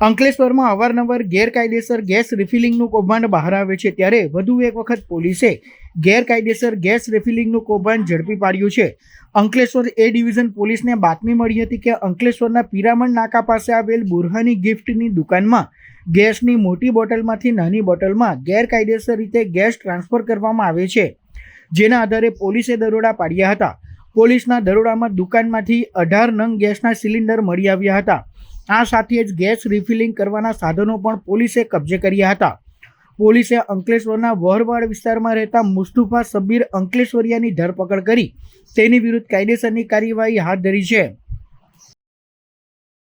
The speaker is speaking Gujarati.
અંકલેશ્વરમાં અવારનવાર ગેરકાયદેસર ગેસ રિફિલિંગનું કૌભાંડ બહાર આવે છે ત્યારે વધુ એક વખત પોલીસે ગેરકાયદેસર ગેસ રિફિલિંગનું કૌભાંડ ઝડપી પાડ્યું છે. અંકલેશ્વર એ ડિવિઝન પોલીસને બાતમી મળી હતી કે અંકલેશ્વરના પિરામણ નાકા પાસે આવેલ બુરહાની ગિફ્ટની દુકાનમાં ગેસની મોટી બોટલમાંથી નાની બોટલમાં ગેરકાયદેસર રીતે ગેસ ટ્રાન્સફર કરવામાં આવે છે, જેના આધારે પોલીસે દરોડા પાડ્યા હતા. પોલીસના દરોડામાં દુકાનમાંથી અઢાર નંગ ગેસના સિલિન્ડર મળી આવ્યા હતા. આ સાથે જ ગેસ રિફિલિંગ કરવાના સાધનો પણ પોલીસે કબજે કર્યા હતા. પોલીસે અંકલેશ્વરના વહરવાડ વિસ્તારમાં રહેતા મુસ્તુફા સબીર અંકલેશ્વરિયાની ધરપકડ કરી તેની વિરુદ્ધ કાયદેસરની કાર્યવાહી હાથ ધરી છે.